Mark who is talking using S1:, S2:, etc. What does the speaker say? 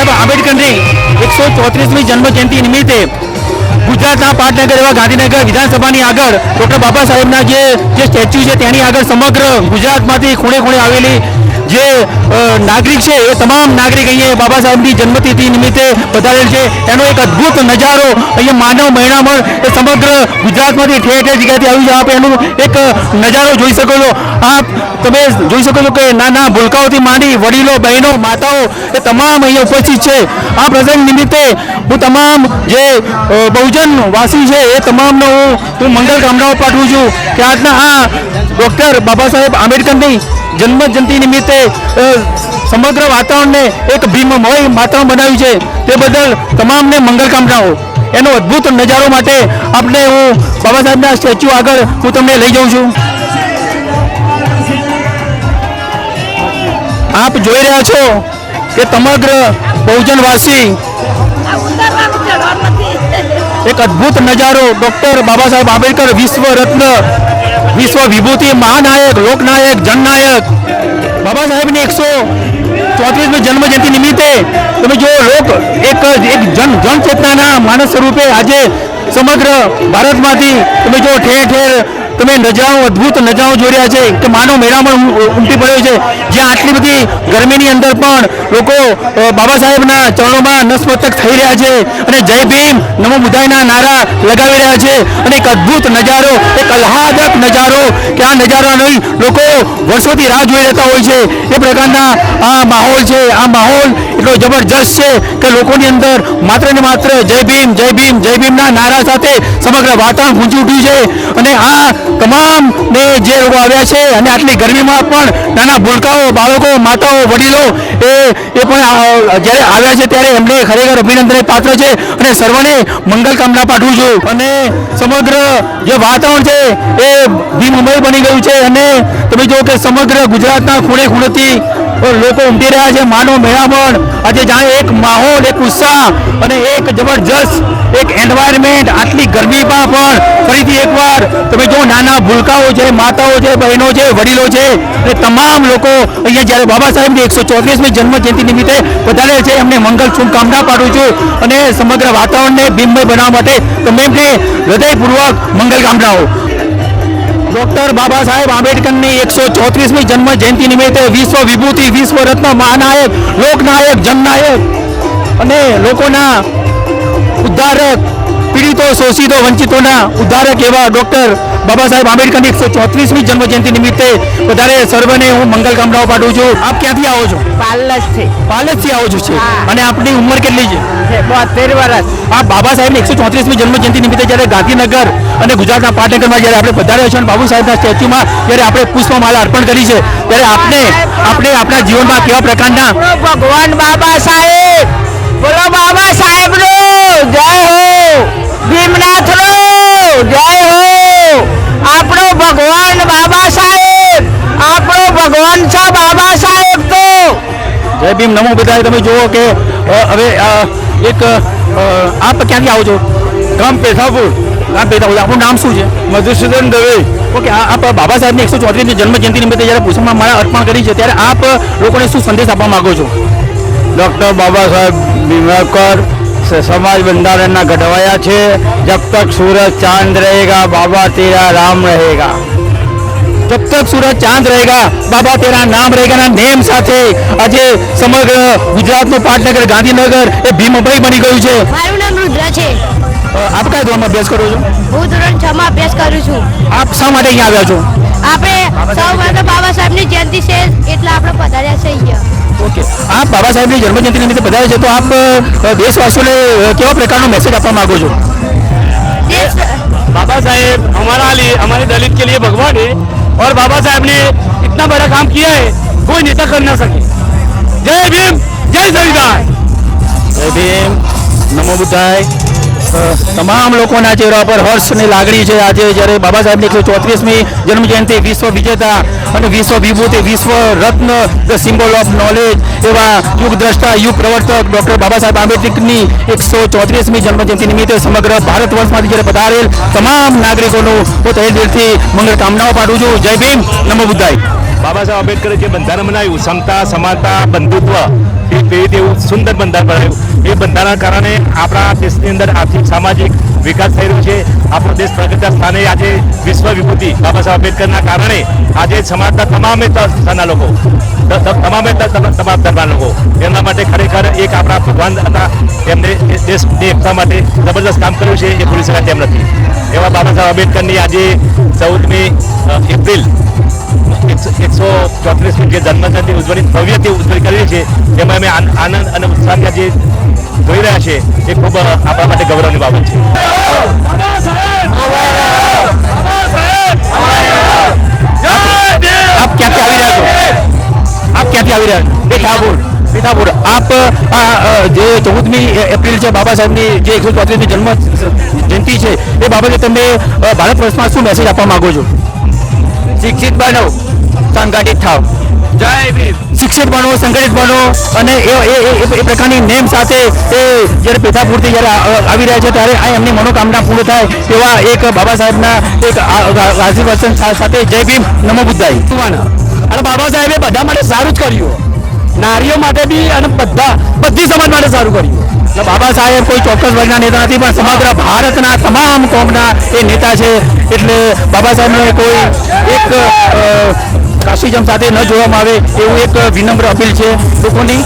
S1: સાહેબ, આંબેડકરની એકસો ચોત્રીસમી જન્મ જયંતિ નિમિત્તે ગુજરાતના પાટનગર એવા ગાંધીનગર વિધાનસભાની આગળ ડૉક્ટર બાબા સાહેબના જે સ્ટેચ્યુ છે, તેની આગળ સમગ્ર ગુજરાતમાંથી ખૂણે ખૂણે આવેલી જે નાગરિક છે, એ તમામ નાગરિક અહીંયા બાબા સાહેબની જન્મતિથિ નિમિત્તે પધારેલ છે. એનો એક અદ્ભુત નજારો અહીંયા માનવ મહિનામાં સમગ્ર ગુજરાતમાંથી ઠેર ઠેર જગ્યાથી આવી આપ એનું એક નજારો જોઈ શકો છો. આપ તમે જોઈ શકો છો કે નાના ભૂલકાઓથી માંડી વડીલો, બહેનો, માતાઓ એ તમામ અહીંયા ઉપસ્થિત છે. આ પ્રસંગ નિમિત્તે હું તમામ જે બહુજન વાસી છે, એ તમામનો હું હું મંગલ કામનાઓ પાઠવું છું કે આજના આ ડૉક્ટર બાબા સાહેબ આંબેડકરની જન્મ જયંતિ નિમિત્તે સમગ્ર વાતાવરણને એક ભીમમય વાતાવરણ બનાવ્યું છે. તે બદલ તમામને મંગલ કામનાઓ. એનો અદ્ભુત નજારો માટે આપણે હું બાબા સાહેબના સ્ટેચ્યુ આગળ હું તમને લઈ જાઉં છું. આપ જોઈ રહ્યા છો કે સમગ્ર બહુજનવાસી એક અદ્ભુત નજારો ડોક્ટર બાબા સાહેબ આંબેડકર વિશ્વ રત્ન વિશ્વ વિભૂતિ મહાનાયક, લોકનાયક, જનનાયક. બાબા સાહેબની એકસો ચોત્રીસમી જન્મ જયંતિ નિમિત્તે તમે જો લોક એક એક જન, જનચેતનાના માનસ સ્વરૂપે આજે સમગ્ર ભારતમાંથી તમે જો ઠેર ઠેર તમે નજારો અદ્ભુત નજારો રહ્યા છે કે માનવ મેળામણ ઉમ- ઉમટી પડ્યો છે. જ્યાં આટલી બધી ગરમીની અંદર પણ લોકો બાબા સાહેબના ચરણોમાં નસમસ્તક થઈ રહ્યા છે અને જય ભીમ, નમો બુધાઈના નારા લગાવી રહ્યા છે. અને એક અદ્ભુત નજારો, એક આહ્લાદક નજારો કે આ નજારાની લોકો વર્ષોથી રાહ જોઈ રહેતા હોય છે. એ પ્રકારના આ માહોલ છે, આ માહોલ એટલો જબરજસ્ત છે કે લોકોની અંદર માત્ર ને માત્ર જય ભીમ જય ભીમ, જય ભીમના નારા સાથે સમગ્ર વાતાવરણ ગુંજી ઉઠ્યું છે. અને આ તમામ ને જે લોકો આવ્યા છે અને આટલી ગરમીમાં પણ નાના ભૂલકાઓ, બાળકો, માતાઓ, વડીલો એ એ પણ જ્યારે આવ્યા છે ત્યારે એમને ખરેખર અભિનંદન પાત્ર છે અને સર્વને મંગલ કામના પાઠવું છું. અને સમગ્ર જે વાતાવરણ છે એ ભીમમય બની ગયું છે અને તમે જો કે સમગ્ર ગુજરાતના ખૂણે ખૂણેથી લોકો ઉમટી રહ્યા છે માનવ મેળામણ. આજે જાણે એક માહોલ, એક ઉત્સાહ અને એક જબરજસ્ત, એક એન્વાયરમેન્ટ આટલી ગરમીમાં પણ ફરીથી એકવાર તમે જો નાના ભૂલકાઓ છે, માતાઓ છે, બહેનો છે, વડીલો છે એ તમામ લોકો અહીંયા જ્યારે બાબા સાહેબની એકસો ચોત્રીસમી જન્મજયંતિ નિમિત્તે વધારે છે, એમને મંગલ શુભકામના પાડું છું અને સમગ્ર વાતાવરણને બિંબમય બનાવવા માટે તમે એમને હૃદયપૂર્વક મંગલ કામનાઓ ડોક્ટર બાબા સાહેબ આંબેડકરની એકસો ચોત્રીસમી જન્મ જયંતિ નિમિત્તે વિશ્વ વિભૂતિ વિશ્વ રત્ન મહાનાયક, લોકનાયક, જનનાયક અને લોકોના ઉદ્ધારક શોષિતો વંચિતોના ઉદ્ધારક એવા ડોક્ટર બાબા સાહેબ આંબેડકરની એકસો ચોત્રીસમી જન્મ જયંતિ નિમિત્તે વધારે સર્વને હું મંગલ કામનાઓ પાઠવું છું. આપ ક્યાંથી આવો છો?
S2: પાલસ છે
S1: પાલજથી આવો છો અને આપની ઉંમર કેટલી છે?
S2: બોતેર વર્ષ
S1: આ બાબા સાહેબની એકસો ચોત્રીસમી જન્મ જયંતિ નિમિત્તે જ્યારે ગાંધીનગર અને ગુજરાતના પાટનગરમાં જ્યારે આપણે વધારે છે બાબુ સાહેબના સ્ટેચ્યુમાં જ્યારે આપણે પુષ્પમાલા અર્પણ કરી છે ત્યારે આપને આપણે આપણા જીવનમાં કેવા પ્રકારના
S2: ભગવાન બાબા સાહેબ. બોલો બાબા સાહેબ જય હો. ભીમનાથ નો. જય હો. આપણો ભગવાન બાબા સાહેબ. આપણો ભગવાન છે બાબા સાહેબ તો.
S1: જય ભીમ. નમો બધાય. તમે જુઓ કે હવે એક આપ ક્યાંથી આવો છો? ગામ પેથાપુર ગામ પેથાપુર આપણું નામ શું છે? મધુસૂદન દવે. ઓકે આ આપ બાબા સાહેબની એકસો ચોત્રીસની જન્મ જયંતિ નિમિત્તે જ્યારે પુષ્પમાં માળા અર્પણ કરી છે ત્યારે આપ લોકોને શું સંદેશ આપવા માંગો છો?
S3: ડૉક્ટર બાબા સાહેબ ભીમકર સ- સમાજ બંધારણ ઘડવાયા છે. જબ તક સૂરજ ચાંદ રહેગા બાબા તેરા રામ રહેગા.
S1: જબ તક સૂરજ ચાંદ રહેગા બાબા તેરા નામ રહેગાના નેમ સાથે આજે સમગ્ર ગુજરાતનું પાટનગર ગાંધીનગર એ ભીમભાઈ બની ગયું છે.
S4: મારું નામ રુદ્ર છે.
S1: આપ કયા ધોરણમાં અભ્યાસ કરો છો?
S4: હું ધોરણ છ માં અભ્યાસ કરું છું.
S1: આપ શા માટે અહીંયા આવ્યા છો?
S4: આપણે સૌ માટે બાબા સાહેબની જયંતિ છે એટલે આપણે પધાર્યા છે અહીંયા.
S1: ઓકે આપ બાબા સાહેબની જન્મજયંતિ નિમિત્તે બધાએ છે તો આપ અ, દેશવાસીઓને અ, કેવા પ્રકારનો મેસેજ આપવા માંગો છો
S4: દેશ
S5: बाबा साहेब हमारा लिए हमारे दलित के लिए भगवान है और बाबा साहेब ने इतना बड़ा काम किया है कोई नेता कर ना सके जय भीम जय संविधान
S1: જય ભીમ નમો બુદ્ધાય અ, તમામ લોકોના ચહેરા પર હર્ષની લાગણી છે. આજે જ્યારે બાબા સાહેબની એકસો ચોત્રીસમી જન્મજયંતિ, વિશ્વ વિજેતા અને વિશ્વ વિભૂતિ, વિશ્વ રત્ન ધ સિમ્બોલ ઓફ નોલેજ એવા યુગ દ્રષ્ટા યુગ પ્રવર્તક ડૉક્ટર બાબા સાહેબ આંબેડકરની એકસો ચોત્રીસમી જન્મજયંતિ નિમિત્તે સમગ્ર ભારત વર્ષમાંથી જ્યારે પધારેલ તમામ નાગરિકોનું હું તહે દિલથી મંગળ કામનાઓ પાઠવું છું. જય ભીમ. નમો બુદ્ધાય.
S6: બાબા સાહેબ આંબેડકરે જે બંધારણ બનાવ્યું, સમતા, સમાનતા, બંધુત્વ, એ વિવિધ એવું સુંદર બંધારણ બનાવ્યું. એ બંધારણના કારણે આપણા દેશની અંદર આર્થિક, સામાજિક વિકાસ થઈ રહ્યો છે. આપણો દેશ પ્રગતિના સ્થાને આજે વિશ્વ વિભૂતિ બાબા સાહેબ આંબેડકરના કારણે આજે સમાજના તમામે સ્તરના લોકો તમામે તમામ ધર્મના લોકો, એમના માટે ખરેખર એક આપણા ભગવાન હતા. એમને દેશની એકતા માટે જબરદસ્ત કામ કર્યું છે, એ ભૂલી શકાય તેમ નથી. એવા બાબા સાહેબ આંબેડકરની આજે ચૌદમી એપ્રિલ એકસો- ચોત્રીસમી જે જન્મજયંતિ ઉજવણી ભવ્યથી ઉજવણી કરીએ છીએ જેમાં અમે આન- આનંદ અને ઉત્સાહથી આજે જોઈ રહ્યા છે એ ખૂબ આપણા માટે ગૌરવની બાબત છે.
S1: આપ ક્યાંથી આવી રહ્યા છો? આપ ક્યાંથી આવી રહ્યા છો? મીઠાપુર મીઠાપુર આપ જે ચૌદમી એપ્રિલ છે, બાબા સાહેબની જે એકસો ચોત્રીસની જન્મ જયંતિ છે, એ બાબતે તમે ભારત વર્ષમાં શું મેસેજ આપવા માંગો છો? શિક્ષિત બનો. સંગઠિત થાવ. જય ભીમ. શિક્ષિત બનો સંગઠિત બનો અને એ એ- એ- પ્રકારની નેમ સાથે એ જ્યારે પેથાપુરથી જ્યારે આ- આવી રહ્યા છે ત્યારે આ એમની મનોકામના પૂર્ણ થાય તેવા એક બાબા સાહેબના એક આશીર્વચન સાથે જય ભીમ નમો બુદ્ધાય. અને બાબા સાહેબે બધા માટે સારું જ કર્યું. નારીઓ માટે બી અને બધા બધી સમાજ માટે સારું કર્યું. એટલે બાબા સાહેબ કોઈ ચોક્કસ વર્ગના નેતા નથી પણ સમગ્ર ભારતના તમામ કોમના એ નેતા છે. એટલે બાબા સાહેબને કોઈ એક કાસ્ટિઝમ સાથે ન જોવામાં આવે એવું એક વિનમ્ર અપીલ છે લોકોની.